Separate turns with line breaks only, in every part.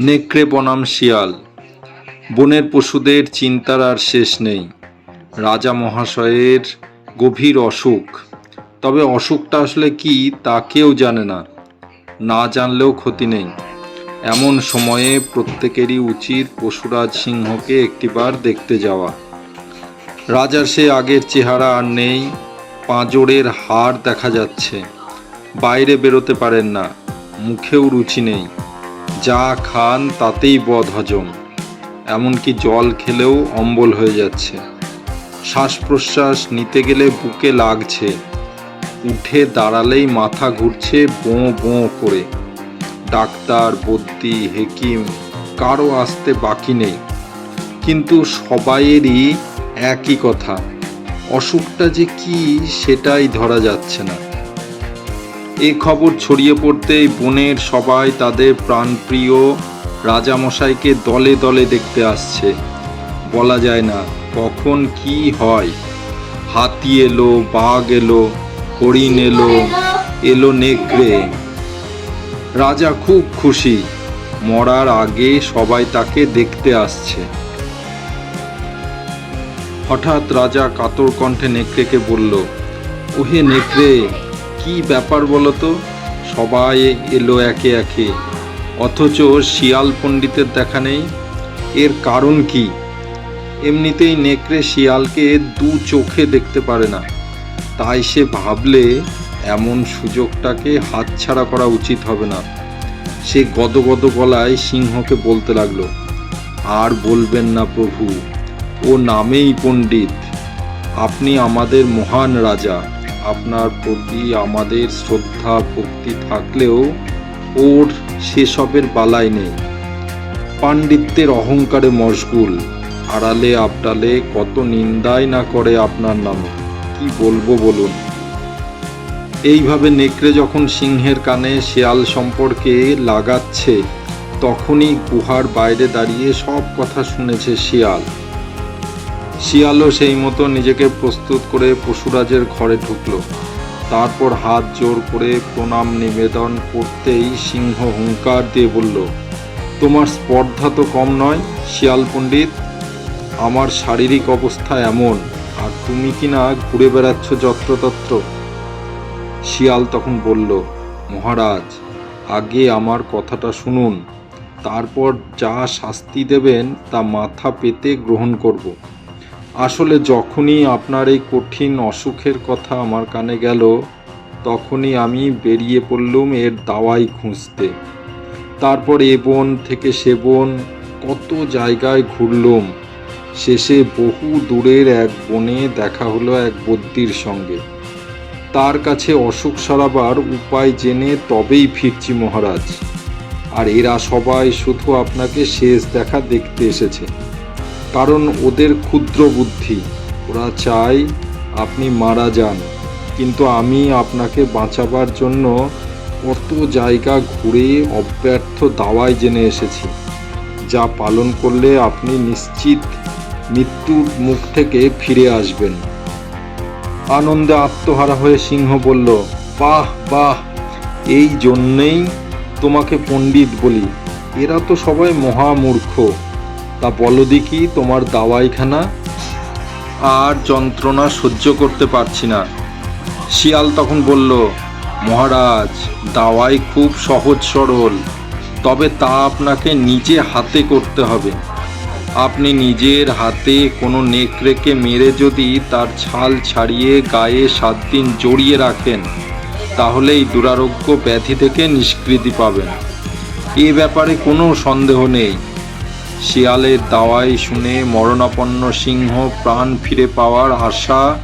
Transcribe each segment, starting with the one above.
নেকড়ে বনাম শিয়াল। বনের পশুদের চিন্তার আর শেষ নেই। রাজা মহাশয়ের গভীর অসুখ। তবে অসুখটা আসলে কি, তা কেউ জানে না। না জানলেও ক্ষতি নেই। এমন সময়ে প্রত্যেকেরই উচিত পশুরাজ সিংহকে একটিবার দেখতে যাওয়া। রাজার সে আগের চেহারা আর নেই, পাঁজরের হাড় দেখা যাচ্ছে। বাইরে বেরোতে পারেন না। মুখেও রুচি নেই। যা খান তাতেই বদ হজম। এমনকি জল খেলেও অম্বল হয়ে যাচ্ছে। শ্বাস প্রশ্বাস নিতে গেলে বুকে লাগছে। উঠে দাঁড়ালেই মাথা ঘুরছে বোঁ বোঁ করে। ডাক্তার বদ্যি হেকিম, কারও আসতে বাকি নেই। কিন্তু সবাইয়েরই একই কথা। অসুখটা যে কি সেটাই ধরা যাচ্ছে না। এ খবর ছড়িয়ে পড়তেই বনের সবাই তাদের প্রাণপ্রিয় রাজামশাইকে দলে দলে দেখতে আসছে। বলা যায় না কখন কি হয়। হাতি এলো, বাঘ এলো, হরিণ এলো এলো নেকড়ে। রাজা খুব খুশি, মরার আগে সবাই তাকে দেখতে আসছে। হঠাৎ রাজা কাতর কণ্ঠে নেকড়েকে বলল, ওহে নেকড়ে কি ব্যাপার বলো তো? সবাই এলো একে একে। অথচ শিয়াল পণ্ডিতের দেখা নেই। এর কারণ কি? এমনিতেই নেকড়ে শিয়ালকে দু চোখে দেখতে পারে না। তাই সে ভাবলে এমন সুযোগটাকে হাতছাড়া করা উচিত হবে না। সে গদগদ গলায় সিংহকে বলতে লাগল, আর বলবেন না প্রভু, ও নামেই পণ্ডিত। আপনি আমাদের মহান রাজা। আপনার প্রতি আমাদের শ্রদ্ধা, ভক্তি থাকলেও ওর সেসবের বালাই নেই। পাণ্ডিত্যের অহংকারে মশগুল, আড়ালে আবডালে কত নিন্দাই না করে আপনার নামে, কি বলব বলুন? এইভাবে নেকড়ে যখন সিংহের কানে শেয়াল সম্পর্কে লাগাচ্ছে, তখনই গুহার বাইরে দাঁড়িয়ে সব কথা শুনেছে শিয়াল। শিয়ালও সেই মতো নিজেকে প্রস্তুত করে পশুরাজের ঘরে ঢুকল। তারপর হাত জোর করে প্রণাম নিবেদন করতেই সিংহ হুঙ্কার দিয়ে বলল, তোমার স্পর্ধা তো কম নয়, শিয়াল পণ্ডিত। আমার শারীরিক অবস্থা এমন, আর তুমি কি না ঘুরে বেড়াচ্ছ যত্রতত্র? শিয়াল তখন বলল, মহারাজ, আগে আমার কথাটা শুনুন। তারপর যা শাস্তি দেবেন তা মাথা পেতে গ্রহণ করব। আসলে যখনই আপনার এই কঠিন অসুখের কথা আমার কানে গেল, তখনই আমি বেরিয়ে পড়লুম এর দাওয়াই খুঁজতে। তারপর এ বন থেকে সে বন কত জায়গায় ঘুরলুম। শেষে বহু দূরের এক বনে দেখা হলো এক বদ্যির সঙ্গে। তার কাছে অসুখ সারাবার উপায় জেনে তবেই ফিরছি মহারাজ। আর এরা সবাই শুধু আপনাকে শেষ দেখা দেখতে এসেছে। কারণ ওদের ক্ষুদ্র বুদ্ধি। ওরা চায় আপনি মারা যান। কিন্তু আমি আপনাকে বাঁচাবার জন্য কত জায়গা ঘুরে অব্যর্থ দাওয়াই জেনে এসেছি। যা পালন করলে আপনি নিশ্চিত মৃত্যুর মুখ থেকে ফিরে আসবেন। আনন্দে আত্মহারা হয়ে সিংহ বলল, বাহ বাহ, এই জন্যেই তোমাকে পণ্ডিত বলি। এরা তো সবাই মহামূর্খ। তা বলো দেখি তোমার দাওয়াইখানা। আর যন্ত্রণা সহ্য করতে পারছি না। শিয়াল তখন বলল, মহারাজ, দাওয়াই খুব সহজ সরল। তবে তা আপনাকে নিজে হাতে করতে হবে। আপনি নিজের হাতে কোনো নেকড়েকে মেরে যদি তার ছাল ছাড়িয়ে গায়ে সাত দিন জড়িয়ে রাখেন তাহলে এই দুরারোগ্য ব্যাধি থেকে নিষ্কৃতি পাবেন। এ ব্যাপারে কোনো সন্দেহ নেই। শিয়ালের দাওয়াই শুনে মরণাপন্ন সিংহ প্রাণ ফিরে পাওয়ার আশা,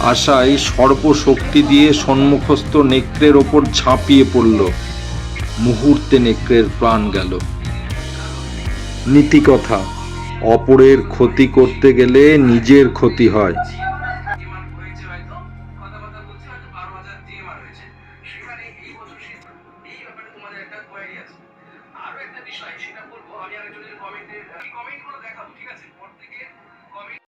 আশায় সর্বশক্তি দিয়ে সম্মুখস্থ নেকড়ের ওপর ঝাঁপিয়ে পড়ল। মুহূর্তে নেকড়ের প্রাণ গেল। নীতিকথা, অপরের ক্ষতি করতে গেলে নিজের ক্ষতি হয়।
আরও একটা বিষয়, সেটা বলব, আমি আরেকজনের কমেন্টেরগুলো দেখাবো, ঠিক আছে? পর থেকে কমেন্ট